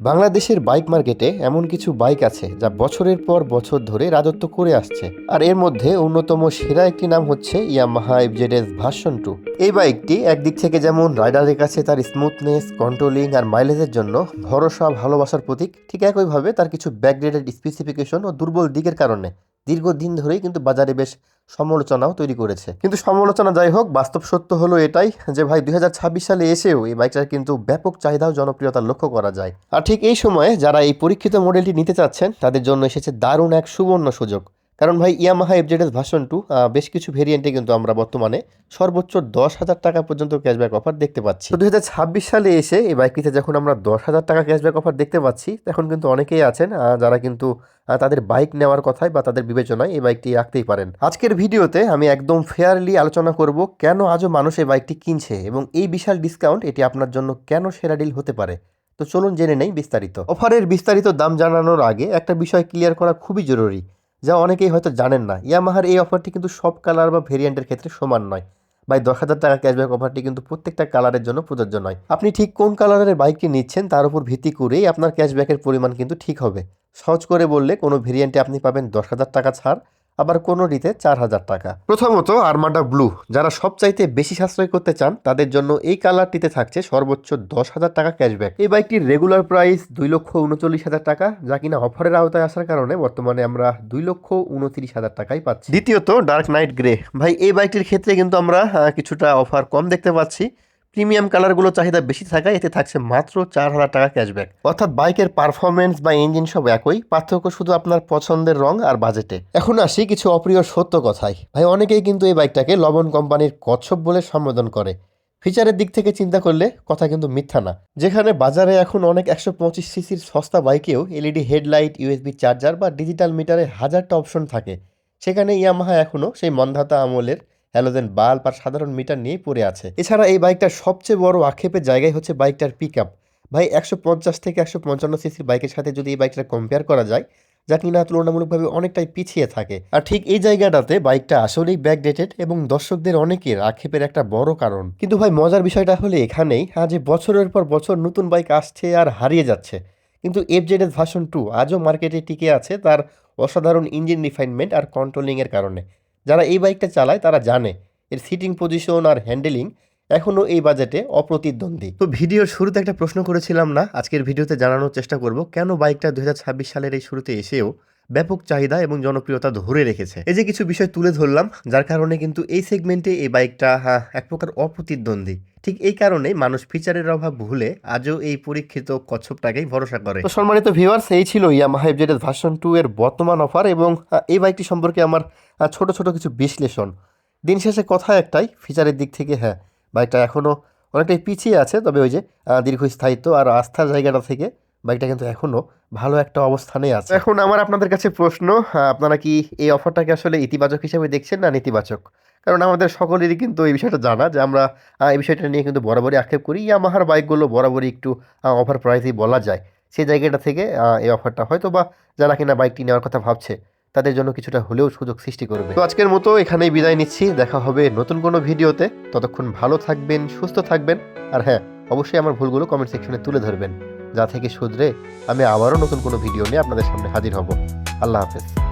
বাংলাদেশের বাইক মার্কেটে এমন কিছু বাইক আছে যা বছরের পর বছর ধরে রাজত্ব করে আসছে। আর এর মধ্যে অন্যতম সেরা একটি নাম হচ্ছে ইয়ামাহা এফজেডএস ভার্সন টু এই বাইকটি একদিক থেকে যেমন রাইডারের কাছে তার স্মুথনেস কন্ট্রোলিং আর মাইলেজের জন্য ভরসা, ভালোবাসার প্রতীক, ঠিক একইভাবে তার কিছু ব্যাকগ্রেডেড স্পেসিফিকেশন ও দুর্বল দিকের কারণে। দীর্ঘদিন ধরেই কিন্তু বাজারে বেশ সমালোচনাও তৈরি করেছে। কিন্তু সমালোচনা যাই হোক, বাস্তব সত্য হলো এটাই যে ভাই দুই হাজার ছাব্বিশ সালে এসেও এই বাইকটার কিন্তু ব্যাপক চাহিদাও জনপ্রিয়তা লক্ষ্য করা যায়। আর ঠিক এই সময়ে যারা এই পরীক্ষিত মডেলটি নিতে চাচ্ছেন, তাদের জন্য এসেছে দারুণ এক সুবর্ণ সুযোগ। কারণ ভাই ইয়ামাহা এফজেডএস ভার্সন টু বেশ কিছু ভেরিয়েন্টে কিন্তু আমরা বর্তমানে সর্বোচ্চ দশ হাজার টাকা পর্যন্ত ক্যাশব্যাক অফার দেখতে পাচ্ছি। দু হাজার ছাব্বিশ সালে এসে এই বাইকটিতে যখন আমরা দশ হাজার টাকা ক্যাশব্যাক অফার দেখতে পাচ্ছি, তখন কিন্তু অনেকেই আছেন যারা কিন্তু তাদের বাইক নেওয়ার কথায় বা তাদের বিবেচনায় এই বাইকটি রাখতেই পারেন। আজকের ভিডিওতে আমি একদম ফেয়ারলি আলোচনা করব, কেন আজও মানুষ এই বাইকটি কিনছে এবং এই বিশাল ডিসকাউন্ট এটি আপনার জন্য কেন সেরা ডিল হতে পারে। তো চলুন জেনে নেই বিস্তারিত। অফারের বিস্তারিত দাম জানানোর আগে একটা বিষয় ক্লিয়ার করা খুবই জরুরি। যা অনেকেই হয়তো জানেন না। ইয়ামাহার এই অফারটি কিন্তু সব কালার বা ভেরিয়েন্টের ক্ষেত্রে সমান নয়। বাই দশ হাজার টাকা ক্যাশব্যাক অফারটি কিন্তু প্রত্যেকটা কালারের জন্য প্রযোজ্য নয়। আপনি ঠিক কোন কালারের বাইকটি নিচ্ছেন তার উপর ভিত্তি করেই আপনার ক্যাশব্যাকের পরিমাণ কিন্তু ঠিক হবে। সহজ করে বললে কোনো ভেরিয়েন্টে আপনি পাবেন দশ হাজার টাকা ছাড় আবার কোনোটিতে চার হাজার টাকা। প্রথমত আরমাডা ব্লু, যারা সবচাইতে বেশি সাশ্রয় করতে চান, তাদের জন্য এই কালারটিতে থাকছে সর্বোচ্চ দশ হাজার টাকা ক্যাশব্যাক। এই বাইকটির রেগুলার প্রাইস দুই লক্ষ উনচল্লিশ হাজার টাকা, যা কিনা অফারের আওতায় আসার কারণে বর্তমানে আমরা দুই লক্ষ উনত্রিশ হাজার টাকাই পাচ্ছি। দ্বিতীয়ত ডার্ক নাইট গ্রে ভাই, এই বাইকটির ক্ষেত্রে কিন্তু আমরা কিছুটা অফার কম দেখতে পাচ্ছি। প্রিমিয়াম কালারগুলো চাহিদা বেশি থাকায় এতে থাকছে মাত্র চার হাজার টাকা ক্যাশব্যাক। অর্থাৎ বাইকের পারফরমেন্স বা ইঞ্জিন সব একই, পার্থক্য শুধু আপনার পছন্দের রং আর বাজেটে এখন আসি কিছু অপ্রিয় সত্য কথায়। ভাই, অনেকেই কিন্তু এই বাইকটাকে লবণ কোম্পানির কচ্ছপ বলে সম্বোধন করে। ফিচারের দিক থেকে চিন্তা করলে কথা কিন্তু মিথ্যা না। যেখানে বাজারে এখন অনেক একশো পঁচিশ সিসির সস্তা বাইকেও এলইডি হেডলাইট, ইউএসবি চার্জার বা ডিজিটাল মিটারে হাজারটা অপশন থাকে। সেখানে ইয়ামাহা এখনও সেই মন্ধাতা আমলের হ্যালোজেন বাল্ব আর সাধারণ মিটার নিয়েই পড়ে আছে। এছাড়া এই বাইকটার সবচেয়ে বড় আক্ষেপের জায়গায় হচ্ছে বাইকটার পিক ভাই, একশো পঞ্চাশ থেকে একশো পঞ্চান্ন সিসির বাইকের সাথে যদি এই বাইকটা কম্পেয়ার করা যায়, যা কিনা তুলনামূলকভাবে অনেকটাই পিছিয়ে থাকে। আর ঠিক এই জায়গাটাতে বাইকটা আসলেই ব্যাকডেটেড এবং দর্শকদের অনেকের আক্ষেপের একটা বড় কারণ। কিন্তু ভাই, মজার বিষয়টা হলে এখানেই হ্যাঁ যে বছরের পর বছর নতুন বাইক আসছে আর হারিয়ে যাচ্ছে। কিন্তু এফজেড এস ভার্সন টু আজও মার্কেটে টিকে আছে তার অসাধারণ ইঞ্জিন রিফাইনমেন্ট আর কন্ট্রোলিংয়ের কারণে। যারা এই বাইকটা চালায়, তারা জানে এর সিটিং পজিশন আর হ্যান্ডেলিং এখনও এই বাজেটে অপ্রতিদ্বন্দ্বী। তো ভিডিওর শুরুতে একটা প্রশ্ন করেছিলাম না, আজকের ভিডিওতে জানানোর চেষ্টা করব, কেন বাইকটা দু হাজার ছাব্বিশ সালের এই শুরুতে এসেও ব্যাপক চাহিদা এবং জনপ্রিয়তা ধরে রেখেছে। এই যে কিছু বিষয় তুলে ধরলাম যার কারণে কিন্তু এই সেগমেন্টে এই বাইকটা হ্যাঁ, এক প্রকার অপ্রতিদ্বন্দ্বী। ঠিক এই কারণে মানুষ ফিচারের অভাব ভুলে আজও এই পরীক্ষিত কচ্ছপটাকেই ভরসা করে। তো সম্মানিত ভিউয়ার্স এই ছিল ইয়ামাহা এফজেড ভার্সন টু এর বর্তমান অফার এবং এই বাইকটি সম্পর্কে আমার ছোট ছোট কিছু বিশ্লেষণ। দিন শেষে কথা একটাই ফিচারের দিক থেকে হ্যাঁ বাইকটা এখনও অনেকটাই পিছিয়ে আছে তবে ওই যে দীর্ঘস্থায়িত্ব আর আস্থার জায়গাটা থেকে বাইকটা কিন্তু এখনও ভালো একটা অবস্থানে আছে। এখন আমার আপনাদের কাছে প্রশ্ন আপনারা কি এই অফারটাকে আসলে ইতিবাচক হিসেবে দেখছেন না নেতিবাচক? কারণ আমাদের সকলেরই কিন্তু এই বিষয়টা জানা যে আমরা এই বিষয়টা নিয়ে কিন্তু বরাবরই আক্ষেপ করি। ইয়ামাহার বাইকগুলো বরাবরই একটু অফার প্রাইসেই বলা যায়। সেই জায়গাটা থেকে এই অফারটা হয়তো বা যারা কিনা বাইকটি নেওয়ার কথা ভাবছে, তাদের জন্য কিছুটা হলেও সুযোগ সৃষ্টি করবে। তো আজকের মতো এখানেই বিদায় নিচ্ছি। দেখা হবে নতুন কোনো ভিডিওতে। ততক্ষণ ভালো থাকবেন, সুস্থ থাকবেন। আর হ্যাঁ অবশ্যই আমার ভুলগুলো কমেন্ট সেকশনে তুলে ধরবেন। যা থেকে শুধরে আমি আবারও নতুন কোনো ভিডিও নিয়ে আপনাদের সামনে হাজির হব। আল্লাহ হাফেজ।